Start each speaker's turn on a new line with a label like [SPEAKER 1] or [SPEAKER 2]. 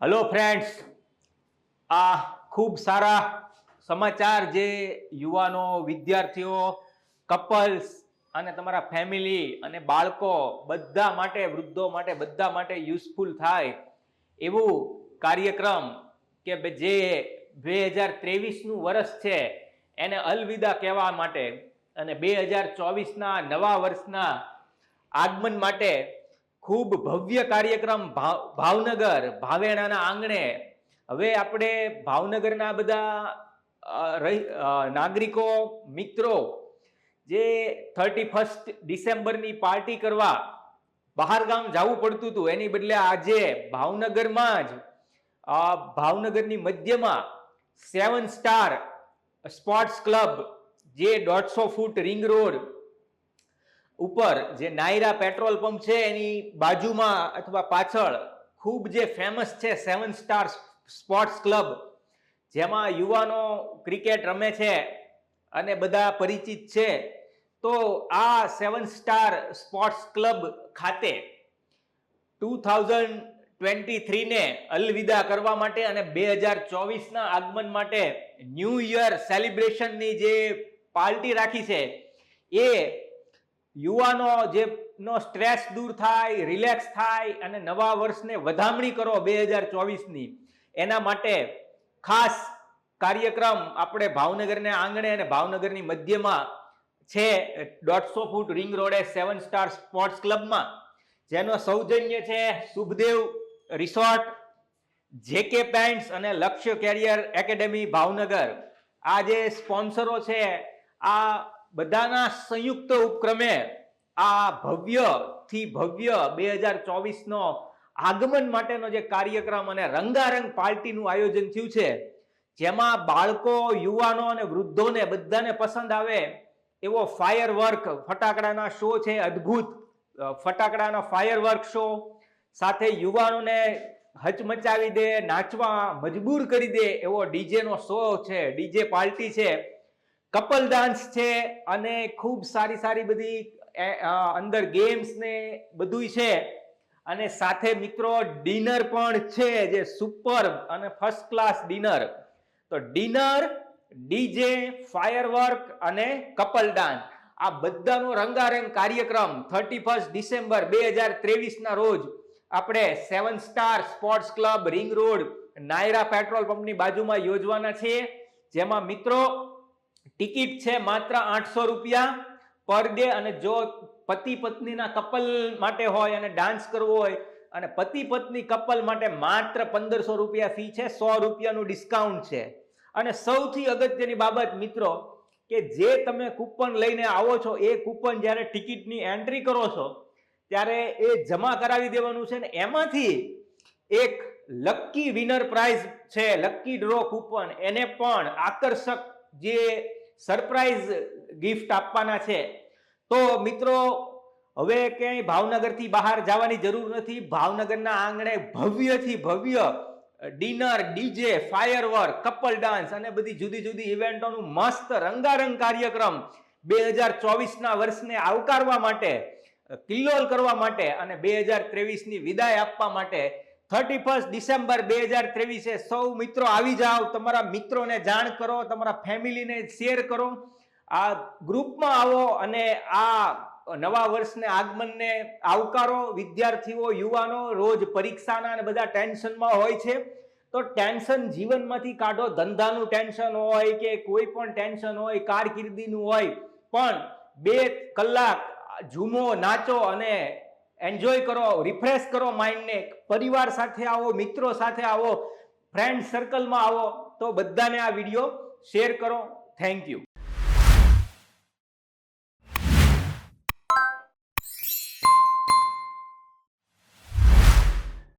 [SPEAKER 1] Hello friends આ ખૂબ સારા સમાચાર જે યુવાનો, વિદ્યાર્થીઓ કપલ્સ અને તમારા ફેમિલી અને બાળકો બધા માટે, વૃદ્ધો માટે, બધા માટે યુઝફુલ થાય એવું કાર્યક્રમ કે જે બે હજાર ત્રેવીસનું વર્ષ છે એને અલવિદા કહેવા માટે અને બે હજાર ચોવીસના નવા વર્ષના આગમન માટે ખૂબ ભવ્ય કાર્યક્રમ ભાવ, ભાવનગર, ભાવેણાના આંગણે. હવે આપણે ભાવનગરના બધા નાગરિકો, મિત્રો, જે થર્ટી ફર્સ્ટ ડિસેમ્બરની પાર્ટી કરવા બહાર ગામ જવું પડતું હતું, એની બદલે આજે ભાવનગરમાં જ ભાવનગરની મધ્યમાં સેવન સ્ટાર સ્પોર્ટ્સ ક્લબ, જે દોઢસો ફૂટ રિંગ રોડ ઉપર જે નાયરા પેટ્રોલ પંપ છે, એની બાજુમાં અથવા પાછળ ખૂબ જે ફેમસ છે સેવન સ્ટાર સ્પોર્ટ્સ ક્લબ જેમાં યુવાનો ક્રિકેટ રમે છે અને બધા પરિચિત છે, તો આ સેવન સ્ટાર સ્પોર્ટ્સ ક્લબ ખાતે ટુ થાઉઝન્ડ ટ્વેન્ટી થ્રીને અલવિદા કરવા માટે અને બે હજાર ચોવીસના આગમન માટે ન્યૂ યર સેલિબ્રેશનની જે પાર્ટી રાખી છે, એ યુવાનો જે નો સ્ટ્રેસ દૂર થાય રિલેક્સ થાય અને નવા વર્ષને વધામણી કરો બે હજાર ચોવીસની. એના માટે ખાસ કાર્યક્રમ આપણે ભાવનગરને આંગણે અને ભાવનગરની મધ્યમાં છે દોઢસો ફૂટ રિંગ રોડે સેવન સ્ટાર સ્પોર્ટ્સ ક્લબમાં. જેનો સૌજન્ય છે શુભદેવ રિસોર્ટ, જેકે પેન્ટ્સ અને લક્ષ્ય કેરિયર એકેડેમી ભાવનગર. આ જે સ્પોન્સરો છે, આ બધાના સંયુક્ત ઉપક્રમે આ ભવ્યથી ભવ્ય બે હજાર ચોવીસનો આગમન માટેનો જે કાર્યક્રમ અને રંગારંગ પાર્ટીનું આયોજન થયું છે, જેમાં બાળકો, યુવાનો અને વૃદ્ધોને બધાને પસંદ આવે એવો ફાયર વર્ક ફટાકડાના શો છે, અદ્ભુત ફટાકડાનો ફાયર વર્ક શો સાથે યુવાનોને હચમચાવી દે, નાચવા મજબૂર કરી દે એવો ડીજેનો શો છે, ડીજે પાર્ટી છે. કપલ ડાન્સ છે અને ખૂબ સારી સારી બધી અંદર ગેમ્સ ને બધુંય છે. અને સાથે મિત્રો ડિનર પણ છે જે સુપર અને ફર્સ્ટ ક્લાસ ડિનર તો ડિનર ડીજે ફાયરવર્ક અને કપલ ડાન્સ આ બધાનો રંગારંગ કાર્યક્રમ થર્ટી ફર્સ્ટ ડિસેમ્બર બે હજાર ત્રેવીસના રોજ આપણે seven star sports club ring road Nayara petrol પંપની બાજુમાં યોજવાના છીએ. જેમાં મિત્રો ટિકિટ છે માત્ર આઠસો રૂપિયા પર ડે અને જો પતિ પત્નીના કપલ માટે હોય અને ડાન્સ કરવો હોય અને પતિ પત્ની કપલ માટે માત્ર પંદરસો રૂપિયા ફી છે, સો રૂપિયાનું ડિસ્કાઉન્ટ છે. અને સૌથી અગત્યની બાબત મિત્રો કે જે તમે કૂપન લઈને આવો છો, એ કૂપન જ્યારે ટિકિટની એન્ટ્રી કરો છો, ત્યારે એ જમા કરાવી દેવાનું છે ને એમાંથી એક લકી વિનર પ્રાઇઝ છે, લકી ડ્રો કૂપન. એને પણ આકર્ષક જે સરપ્રાઈઝ ગિફ્ટ આપવાના છે. તો મિત્રો, હવે ક્યાંય ભાવનગરથી બહાર જવાની જરૂર નથી. ભાવનગરના આંગણે ભવ્યથી ભવ્ય dinner, DJ, firework, couple dance અને બધી જુદી જુદી ઇવેન્ટોનું મસ્ત રંગારંગ કાર્યક્રમ બે હજાર ચોવીસના વર્ષને આવકારવા માટે કિલ્લોલ કરવા માટે અને બે હજાર ત્રેવીસની વિદાય આપવા માટે થર્ટી ફર્સ્ટ ડિસેમ્બર બે હજાર ત્રેવીસે સૌ મિત્રો આવી જાઓ, તમારા મિત્રોને જાણ કરો, તમારા ફેમિલીને શેર કરો. આ ગ્રુપમાં આવો અને આ નવા વર્ષને આગમનને આવકારો, વિદ્યાર્થીઓ, યુવાનો રોજ પરીક્ષાના અને બધા ટેન્શનમાં હોય છે. તો ટેન્શન જીવનમાંથી કાઢો, ધંધાનું ટેન્શન હોય કે કોઈ પણ ટેન્શન હોય, કારકિર્દીનું હોય, પણ બે કલાક ઝૂમો, નાચો અને એન્જોય કરો રિફ્રેશ કરો માઇન્ડને પરિવાર સાથે આવો, મિત્રો સાથે આવો ફ્રેન્ડ સર્કલમાં આવો, તો બધાને આ વીડિયો શેર કરો. Thank you